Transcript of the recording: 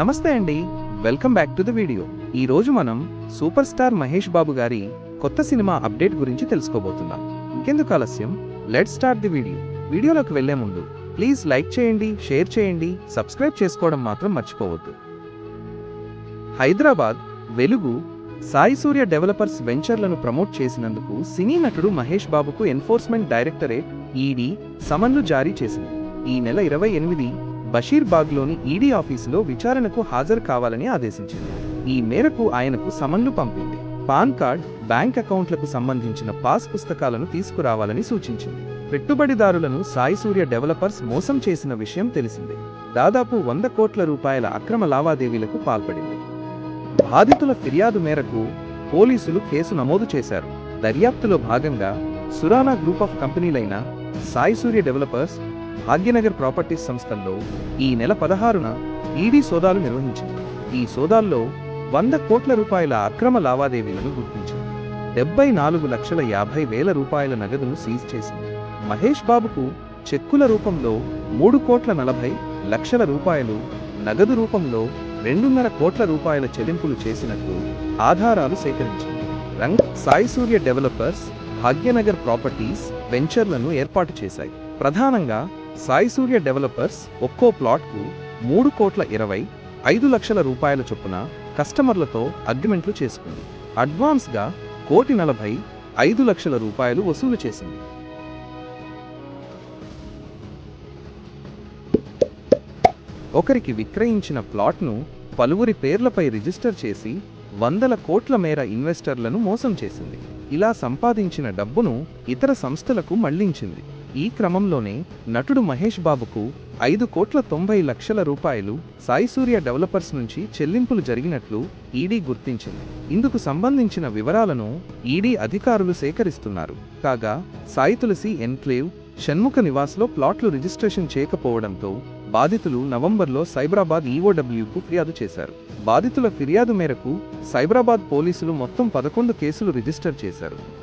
నమస్తే అండి. Welcome back to the video. ఈ రోజు మనం సూపర్ స్టార్ మహేష్ బాబు గారి కొత్త సినిమా అప్డేట్ గురించి తెలుసుకోబోతున్నాం. ఇంకెందుకు ఆలస్యం? Let start the video. వీడియోలోకి వెళ్ళే ముందు ప్లీజ్ లైక్ చేయండి షేర్ చేయండి సబ్స్క్రైబ్ చేసుకోవడం మాత్రం మర్చిపోవద్దు. హైదరాబాద్ వెలుగు సాయి సూర్య డెవలపర్స్ వెంచర్లను ప్రమోట్ చేసినందుకు సినీ నటుడు మహేష్ బాబుకు ఎన్ఫోర్స్మెంట్ డైరెక్టరేట్ ఈడీ సమన్లు జారీ చేసింది. ఈ నెల ఇరవై ఎనిమిది బషీర్బాగ్లోని ఈడీ ఆఫీసులో విచారణకు హాజరు కావాలని ఆదేశించింది. ఈ మేరకు ఆయనకు సమన్లు పంపింది. పాన్ కార్డ్ బ్యాంక్ అకౌంట్లకు సంబంధించిన పాస్ పుస్తకాలను తీసుకురావాలని సూచించింది. పెట్టుబడిదారులను సాయిసూర్య డెవలపర్స్ మోసం చేసిన విషయం తెలిసిందే. దాదాపు వంద కోట్ల రూపాయల అక్రమ లావాదేవీలకు పాల్పడింది. బాధితుల ఫిర్యాదు మేరకు పోలీసులు కేసు నమోదు చేశారు. దర్యాప్తులో భాగంగా సురానా గ్రూప్ ఆఫ్ కంపెనీలైన సాయి సూర్య డెవలపర్స్ భాగ్యనగర్ ప్రాపర్టీస్ సంస్థల్లో ఈ నెల పదహారున ఈడీ సోదాలు నిర్వహించింది. ఈ సోదాల్లో వంద కోట్ల రూపాయల అక్రమ లావాదేవీలను గుర్తించింది. డెబ్బై నాలుగు లక్షల యాభై వేల రూపాయల నగదును సీజ్ చేసింది. మహేష్ బాబుకు చెక్కుల రూపంలో మూడు కోట్ల నలభై లక్షల రూపాయలు నగదు రూపంలో రెండున్నర కోట్ల రూపాయల చెల్లింపులు చేసినట్లు ఆధారాలు సేకరించింది. రంగ్ సాయి సూర్య డెవలపర్స్ భాగ్యనగర్ ప్రాపర్టీస్ వెంచర్లను ఏర్పాటు చేశాయి. ప్రధానంగా సాయి సూర్య డెవలపర్స్ ఒక్కో ప్లాట్కు మూడు కోట్ల ఇరవై ఐదు లక్షల రూపాయల చొప్పున కస్టమర్లతో అగ్రిమెంట్లు చేసుకుంది. అడ్వాన్స్గా కోటి నలభై ఐదు లక్షల రూపాయలు వసూలు చేసింది. ఒకరికి విక్రయించిన ప్లాట్ను పలువురి పేర్లపై రిజిస్టర్ చేసి వందల కోట్ల మేర ఇన్వెస్టర్లను మోసం చేసింది. ఇలా సంపాదించిన డబ్బును ఇతర సంస్థలకు మళ్ళించింది. ఈ క్రమంలోనే నటుడు మహేష్ బాబుకు ఐదు కోట్ల తొంభై లక్షల రూపాయలు సాయిసూర్య డెవలపర్స్ నుంచి చెల్లింపులు జరిగినట్లు ఈడీ గుర్తించింది. ఇందుకు సంబంధించిన వివరాలను ఈడీ అధికారులు సేకరిస్తున్నారు. కాగా సాయి తులసి ఎన్క్లేవ్ షణ్ముఖ నివాస్లో ప్లాట్లు రిజిస్ట్రేషన్ చేయకపోవడంతో బాధితులు నవంబర్లో సైబరాబాద్ ఈఓడబ్ల్యూకు ఫిర్యాదు చేశారు. బాధితుల ఫిర్యాదు మేరకు సైబరాబాద్ పోలీసులు మొత్తం పదకొండు కేసులు రిజిస్టర్ చేశారు.